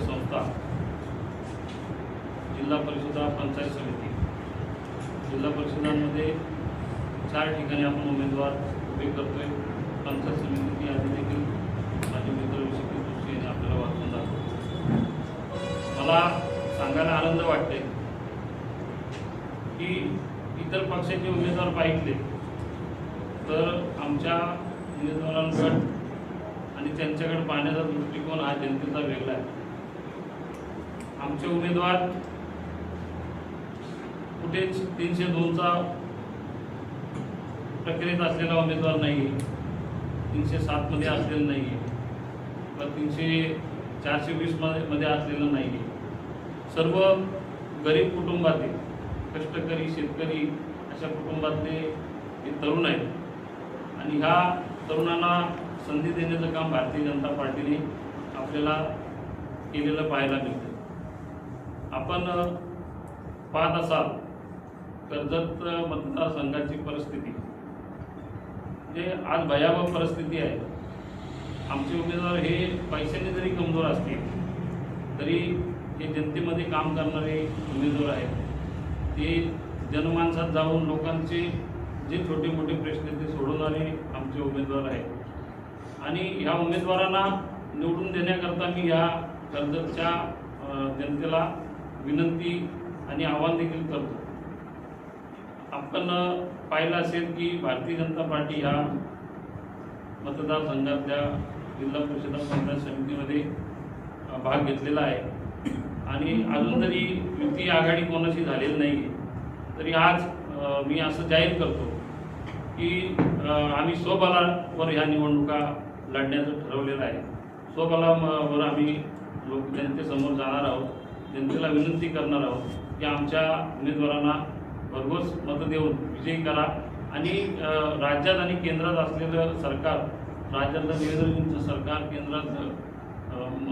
स्थानिक संस्था जिल्हा परिषदा पंचायत समिती. जिल्हा परिषदांमध्ये चार ठिकाणी आपण उमेदवार उभे करतोय. पंचायत समितीची यादी देखील माझे मित्र विषयी जोशी यांनी आपल्याला वाचून दाखवतो मला सांगायला आनंद वाटते की इतर पक्षाचे उमेदवार पाहिजे तर आमच्या उमेदवारांकडे आणि त्यांच्याकडे पाहण्याचा दृष्टिकोन हा जनतेचा वेगळा आहे. आमचे उमेदवार कुठेच तीनशे दोनचा प्रक्रियेत असलेला उमेदवार नाही तीनशे सातमध्ये असलेला नाही किंवा तीनशे चारशे वीसमध्ये मध्ये असलेलं नाही सर्व गरीब कुटुंबातील कष्टकरी शेतकरी अशा कुटुंबातले हे तरुण आहेत. आणि ह्या तरुणांना संधी देण्याचं काम भारतीय जनता पार्टीने आपल्याला केलेलं पाहायला मिळतं. आपण पाहत असाल कर्जत मतदारसंघाची परिस्थिती. जे आज भयावह परिस्थिती आहे. आमचे उमेदवार हे पैशाने जरी कमजोर असतील तरी हे जनतेमध्ये काम करणारे उमेदवार आहेत. ते जनमानसात जाऊन लोकांचे जे छोटे मोठे प्रश्न आहेत ते सोडवणारे आमचे उमेदवार आहेत. आणि ह्या उमेदवारांना निवडून देण्याकरता मी ह्या कर्जतच्या जनतेला विनंती आणि आव्हान देखील करतो. आपण पाहिलं असेल की भारतीय जनता पार्टी ह्या मतदारसंघातल्या जिल्हा परिषद पंचायत समितीमध्ये भाग घेतलेला आहे. आणि अजून तरी युती आघाडी कोणाशी झालेली नाही तरी आज मी असं जाहीर करतो की आम्ही स्वबलावर ह्या निवडणुका लढण्याचं ठरवलेलं आहे. स्वबलावर आम्ही लोक जनतेसमोर जाणार आहोत. जनतेला विनंती करणार आहोत की आमच्या उमेदवारांना भरघोस मतं देऊन विजयी करा. आणि राज्यात आणि केंद्रात असलेलं सरकार राज्यातलं देवेंद्रजींचं सरकार केंद्रात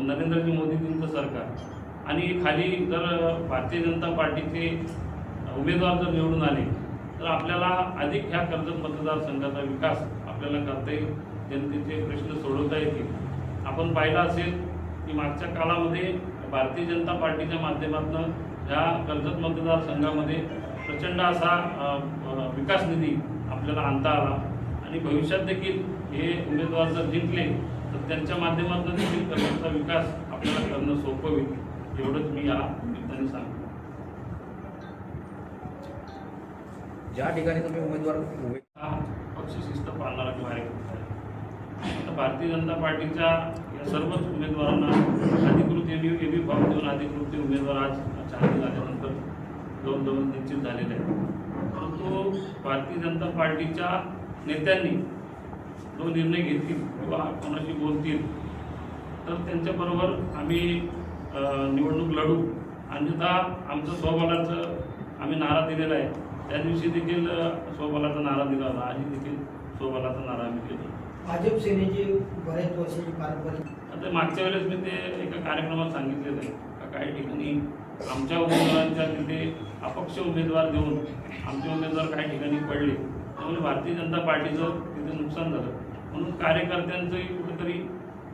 नरेंद्रजी मोदीजींचं सरकार आणि खाली जर भारतीय जनता पार्टीचे उमेदवार जर निवडून आले तर आपल्याला अधिक ह्या कर्जत मतदारसंघाचा विकास आपल्याला करता येईल. जनतेचे प्रश्न सोडवता येतील. आपण पाहिलं असेल की मागच्या काळामध्ये भारतीय जनता पार्टीच्या माध्यमातून ह्या कर्जत मतदारसंघामध्ये प्रचंड असा विकास निधी आपल्याला आणता आला. आणि भविष्यात देखील हे उमेदवार जर जिंकले तर त्यांच्या माध्यमातून देखील कर्जतचा विकास आपल्याला करणं सोपं होईल एवढंच मी या निमित्ताने सांगतो. ज्या ठिकाणी तुम्ही उमेदवार हा पक्ष शिस्त पाळणारा कार्यकर्ता आहे भारतीय जनता पार्टीच्या या सर्वच उमेदवारांना एबी एबी फॉर्म देऊन अधिकृत उमेदवार आज चांगली झाल्यानंतर दोन दोन निश्चित झालेले आहेत. परंतु भारतीय जनता पार्टीच्या नेत्यांनी जो निर्णय घेतील किंवा कोणाशी बोलतील तर त्यांच्याबरोबर आम्ही निवडणूक लढू. अन्यथा आमचं स्वबलाचं आम्ही नारा दिलेला आहे. त्या दिवशी देखील स्वबलाचा नारा दिला होता. आणि देखील स्वबलाचा नारा आम्ही दिला भाजप सेनेची बऱ्याच वर्षाची पारंपरिक आता मागच्या वेळेस मी ते एका कार्यक्रमात सांगितलेलं आहे का काही ठिकाणी आमच्या उमेदवारांच्या तिथे अपक्ष उमेदवार देऊन आमचे उमेदवार काही ठिकाणी पडले. त्यामुळे भारतीय जनता पार्टीचं तिथे नुकसान झालं. म्हणून कार्यकर्त्यांचंही कुठेतरी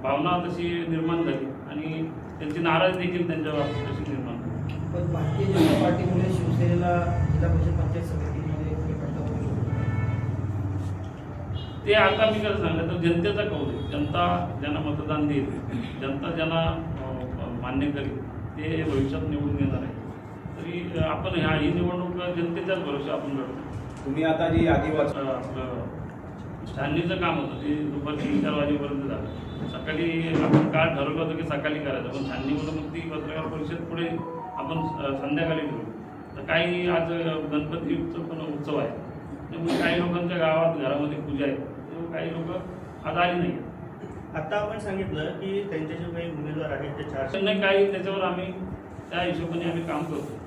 भावना तशी निर्माण झाली आणि त्यांची नाराज देखील त्यांच्या बाबतीत तशी निर्माण झाली. पण भारतीय जनता पार्टीमुळे शिवसेनेला जिल्हा परिषद पंचायत समितीमध्ये ते आता मी कसं सांगलं तर जनतेचा कौल आहे. जनता ज्यांना मतदान देईल जनता ज्यांना मान्य करेल ते भविष्यात निवडून येणार आहे तरी आपण ह्या ही निवडणूक जनतेच्याच भरोशा आपण लढतो. तुम्ही आता जी अ, आपलं छाननीचं काम होतं ते दुपारी तीन चार वाजेपर्यंत झालं. सकाळी आपण काल ठरवलं होतं की सकाळी करायचं पण छाननी म्हणून मग ती पत्रकार परिषद पुढे आपण संध्याकाळी ठेवू तर काही आज गणपतीचं पण उत्सव आहे. त्यामुळे काही लोकांच्या गावात घरामध्ये पूजा आहे. काही लोक आज आली नाही आता आपण सांगितलं की त्यांचे जे काही उमेदवार आहेत ते चारशे नाही काही त्याच्यावर आम्ही त्या हिशोबाने आम्ही काम करतो.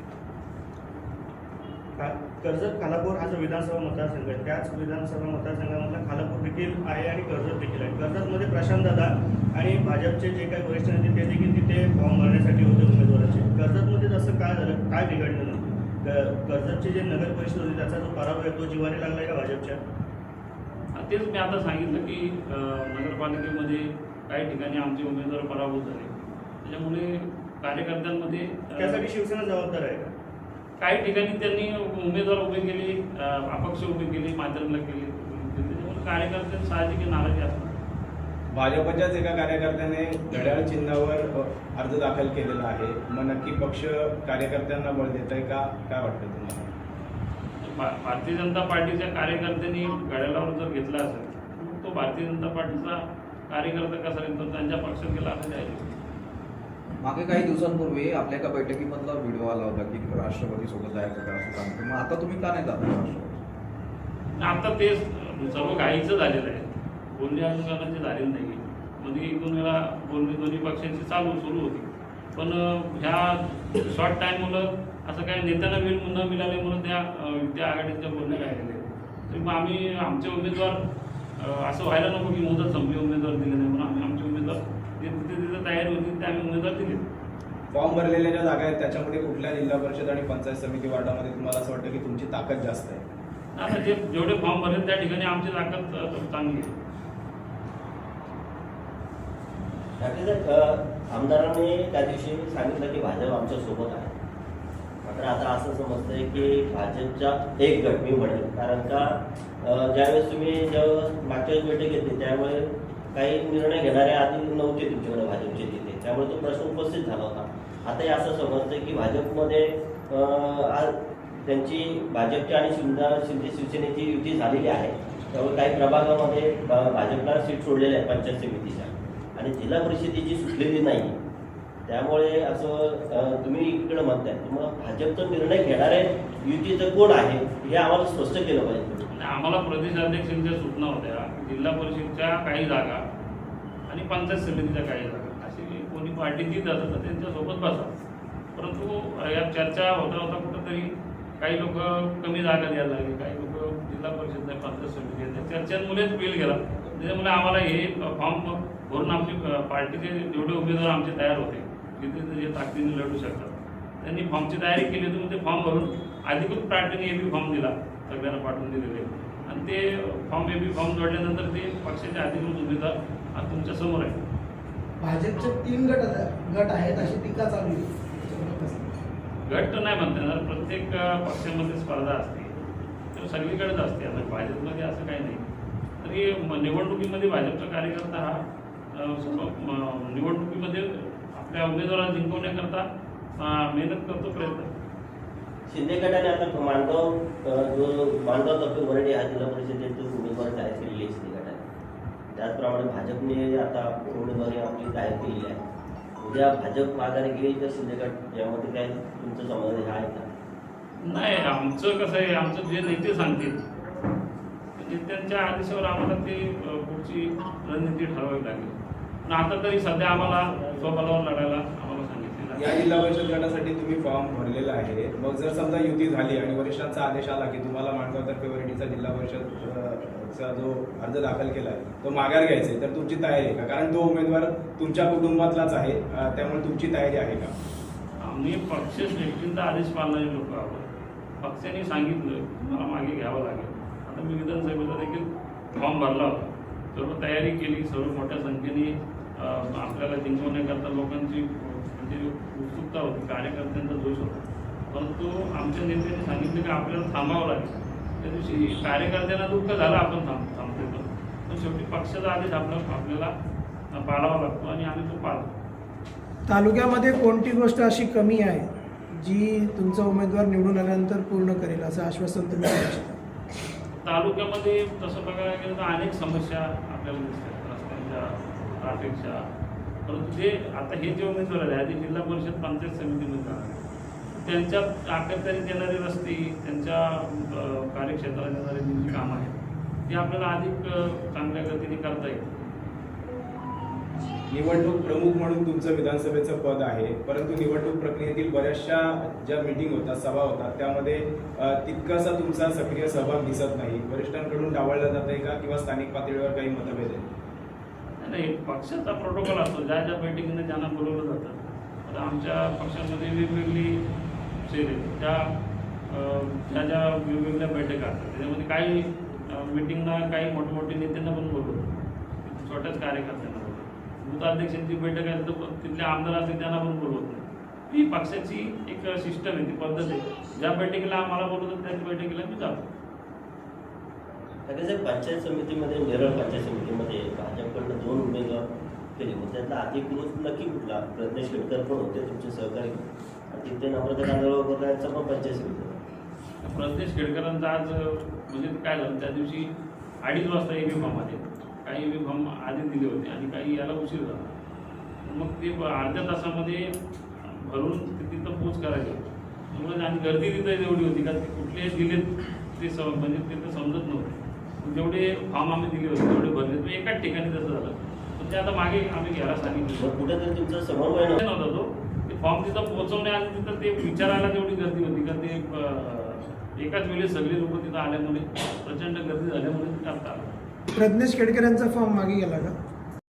का- कर्जत खालापूर हा जो विधानसभा मतदारसंघ आहे त्याच विधानसभा मतदारसंघामधला खालापूर देखील आहे आणि कर्जत देखील आहे. कर्जतमध्ये प्रशांत दादा आणि भाजपचे जे काही वरिष्ठ नेते ते देखील तिथे फॉर्म भरण्यासाठी होते उमेदवाराचे. कर्जतमध्ये जसं काय झालं काय बिघडलं कर्जतचे जे नगर परिषद होती त्याचा जो पराभव आहे तो जिवारी लागलाय का भाजपच्या? तेच मी आता सांगितलं की नगरपालिकेमध्ये काही ठिकाणी आमचे उमेदवार पराभूत झाले. त्याच्यामुळे कार्यकर्त्यांमध्ये त्यासाठी शिवसेना जबाबदार आहे का? काही ठिकाणी त्यांनी उमेदवार उभे केले अपक्ष उभे केले माध्यमला केले. त्याच्यामुळे कार्यकर्त्यांची साहजिक नाराजी असणार भाजपच्याच एका कार्यकर्त्याने घड्याळ चिन्हावर अर्ज दाखल केलेला आहे. मग नक्की पक्ष कार्यकर्त्यांना बळ देत आहे का? काय वाटतं तुम्हाला? भारतीय जनता पार्टीच्या कार्यकर्त्यांनी घड्याळावर जर घेतला असेल तो भारतीय जनता पार्टीचा कार्यकर्ता कसा राहील? तो त्यांच्या पक्षात गेला असं जाहीर मागे काही दिवसांपूर्वी आपल्या एका बैठकीमधला व्हिडिओ आला होता की राष्ट्रवादी सोबत जायचं का असं सांगतो मग आता तुम्ही का नाही जात आता ते सर्व घाईचं झालेलं आहे. बोलणी अनुदानाची झालेली नाही मध्ये दोन वेळा बोलणी दोन्ही पक्षांची चालू सुरू होती. पण ह्या शॉर्ट टाईममुळं असं काही नेत्यांना वेळ न मिळाल्यामुळं त्या त्या आघाडीच्या बोलण्या राहिलेल्या आहेत. तर मग आम्ही आमचे उमेदवार असं व्हायला नको की मुदत संपली उमेदवार दिले नाही म्हणून आम्ही आमचे उमेदवार जे तिथे तिथे तयारी होती ते आम्ही उमेदवार दिले. फॉर्म भरलेल्या ज्या जागा आहेत त्याच्यामध्ये कुठल्या जिल्हा परिषद आणि पंचायत समिती वार्डामध्ये तुम्हाला असं वाटतं की तुमची ताकद जास्त आहे? आता जे जेवढे फॉर्म भरले त्या ठिकाणी आमची ताकद चांगली आहे. आमदारांनी त्या दिवशी सांगितलं की भाजप आमच्यासोबत आहे. तर आता असं समजतंय की भाजपचा एक गट मी म्हणेल कारण का ज्यावेळेस तुम्ही जेव्हा मागच्या वेळेस बैठक घेतली त्यामुळे काही निर्णय घेणारे आधी नव्हते तुमच्याकडे भाजपचे तिथे त्यामुळे तो प्रश्न उपस्थित झाला होता. आताही असं समजतंय की भाजपमध्ये आज त्यांची भाजपची आणि शिंदा शिंदे शिवसेनेची युती झालेली आहे. त्यामुळे काही प्रभागामध्ये भाजपला सीट सोडलेल्या आहे पंचायत समितीच्या. आणि जिल्हा परिषदेची सुटलेली नाही. त्यामुळे असं तुम्ही इकडे म्हणताय. मग भाजपचा निर्णय घेणारे युतीचं कोण आहे? हे आम्हाला स्पष्ट केलं पाहिजे. आम्हाला प्रदेशाध्यक्षांच्या सूचना होत्या. जिल्हा परिषदच्या काही जागा आणि पंचायत समितीच्या काही जागा. अशी कोणी पार्टी जी असेल तर त्यांच्यासोबत बसा. परंतु या चर्चा होता होता कुठंतरी काही लोक कमी जागा द्यायला लागले. काही लोक जिल्हा परिषद नाही पंचायत समिती आहे. त्या चर्चांमुळेच बिल गेला. त्याच्यामुळे आम्हाला हे फॉर्म भरून आमची पार्टीचे जेवढे उमेदवार आमचे तयार होते जिथे ते जे ताकदीने लढू शकतात. त्यांनी फॉर्मची तयारी केली होती मग ते फॉर्म भरून अधिकृत पार्टीने ए बी फॉर्म दिला सगळ्यांना पाठवून दिलेले. आणि ते फॉर्म ए बी फॉर्म जोडल्यानंतर ते पक्षाचे अधिकृत उमेदवार आज तुमच्यासमोर आहे. भाजपचे तीन गट गट आहेत अशी टीका चालू आहे? गट तर नाही म्हणता येणार प्रत्येक पक्षामध्ये स्पर्धा असते. तर सगळीकडेच असते आता भाजपमध्ये असं काही नाही. तरी निवडणुकीमध्ये भाजपचा कार्यकर्ता हा निवडणुकीमध्ये आपल्या उमेदवाराला जिंकवण्याकरता मेहनत करतो प्रयत्न. शिंदे गटाने आता माणगाव जो माणगाव तर्फे वरडे हा जिल्हा परिषदेचे उमेदवार जाहीर केलेली आहे शिंदे गटाने. त्याचप्रमाणे भाजपने आता उमेदवारी आपली जाहीर केलेली आहे. उद्या भाजप माघारी गेली तर शिंदे गट? यामध्ये काय तुमचं समाधान आहे का? नाही आमचं कसं आहे आमचं जे नेते सांगतील ते नेत्यांच्या आदेशावर आम्हाला ते पुढची रणनीती ठरवावी लागेल. आता तरी सध्या आम्हाला स्वबलावर लढायला आम्हाला सांगितलेलं या जिल्हा परिषद गटासाठी तुम्ही फॉर्म भरलेला आहे. मग जर समजा युती झाली आणि वरिष्ठांचा आदेश आला की तुम्हाला माणगाव तर्फे वरडीचा जिल्हा परिषद अ, चा जो अर्ज दाखल केला आहे तो माघार घ्यायचा आहे तर तुमची तयारी आहे का? कारण तो उमेदवार तुमच्या कुटुंबातलाच आहे अ, त्यामुळे तुमची तयारी आहे का? आम्ही पक्षश्रेष्ठींचा आदेश पाळणारे लोक आहोत. पक्षाने सांगितलं मला मागे घ्यावं लागेल. आता मी विधानसभेला देखील फॉर्म भरला होता. सर्व तयारी केली सर्व मोठ्या संख्येने आपल्याला जिंकवण्याकरता लोकांची म्हणजे उत्सुकता होती कार्यकर्त्यांचा जोश होता. परंतु आमच्या नेत्यांनी सांगितलं की आपल्याला थांबावं लागेल. त्या दिवशी कार्यकर्त्यांना दुःख झालं आपण थांब थांबतो पण पण शेवटी पक्षाचा आदेश आपला आपल्याला पाळावा लागतो आणि आम्ही तो पाळतो. तालुक्यामध्ये कोणती गोष्ट अशी कमी आहे जी तुमचा उमेदवार निवडून आल्यानंतर पूर्ण करेल असं आश्वासन तुम्ही? तालुक्यामध्ये तसं बघायला गेलं तर अनेक समस्या आपल्याला दिसतात. अपेक्षा. परंतु जे आता हे जे उमेदवार आहे आधी जिल्हा परिषद पंचायत समितीमध्ये जाणार त्यांच्या अखत्यारीत येणारे रस्ते त्यांच्या कार्यक्षेत्रात येणारे जी कामं आहेत ते आपल्याला अधिक चांगल्या गतीने करता येईल. निवडणूक प्रमुख म्हणून तुमचं विधानसभेचं पद आहे परंतु निवडणूक प्रक्रियेतील बऱ्याचशा ज्या मिटिंग होतात सभा होतात त्यामध्ये तितकासा तुमचा सक्रिय सहभाग दिसत नाही. वरिष्ठांकडून डावळला जात आहे का? किंवा स्थानिक पातळीवर काही मतभेद आहेत? नाही पक्षाचा प्रोटोकॉल असतो. ज्या ज्या बैठकीने ज्यांना बोलवलं जातं. आता आमच्या पक्षामध्ये वेगवेगळी शेरे आहेत. त्या ज्या ज्या वेगवेगळ्या बैठका असतात. त्याच्यामध्ये काही मिटिंगला काही मोठमोठे नेत्यांना पण बोलवतो छोट्याच कार्यकर्त्यांना बोलवतो भूताध्यक्षांची बैठक आहे तर तिथले आमदार असतील त्यांना पण बोलवत नाही. ही पक्षाची एक सिस्टम आहे ती पद्धत आहे. ज्या बैठकीला आम्हाला बोलवतात त्याच बैठकीला मी जातो. पंचायत समितीमध्ये नेरळ पंचायत समितीमध्ये भाजपकडनं दोन उमेदवार केले. मग त्यातला अधिकृत नक्की कुठला? प्रज्ञेश खेडकर पण होते तुमचे सहकारी. आणि तिथे नम्रता तांदळकर यांचा पण पंचायत समिती. प्रज्ञेश खेडकरांचा आज म्हणजे काय झालं त्या दिवशी अडीच वाजता एम व्ही फॉर्म आले काही एम व्ही फॉर्म आधी दिले होते आणि काही याला उशीर झाला. मग ते अर्ध्या तासामध्ये भरून ते तिथं पोच करायचे. त्यामुळे आणि गर्दी तिथं एवढी होती का ते कुठले दिलेत ते सम म्हणजे तिथं समजत नव्हते. जेवढे फॉर्म आम्ही दिले होते तेवढे भरले तर एकाच ठिकाणी तसं झालं. पण ते आता मागे आम्ही घ्यायला सांगितलं. कुठेतरी तुमचं समन्वय नव्हतं. नव्हता तो. ते फॉर्म तिथं पोहोचवण्याआधी तिथं ते विचारायला तेवढी गर्दी होती. का ते एकाच वेळेस सगळे लोक तिथं आल्यामुळे प्रचंड गर्दी झाल्यामुळे ते टाकता आलं. प्रज्ञेश खेडकर यांचा फॉर्म मागे गेला का?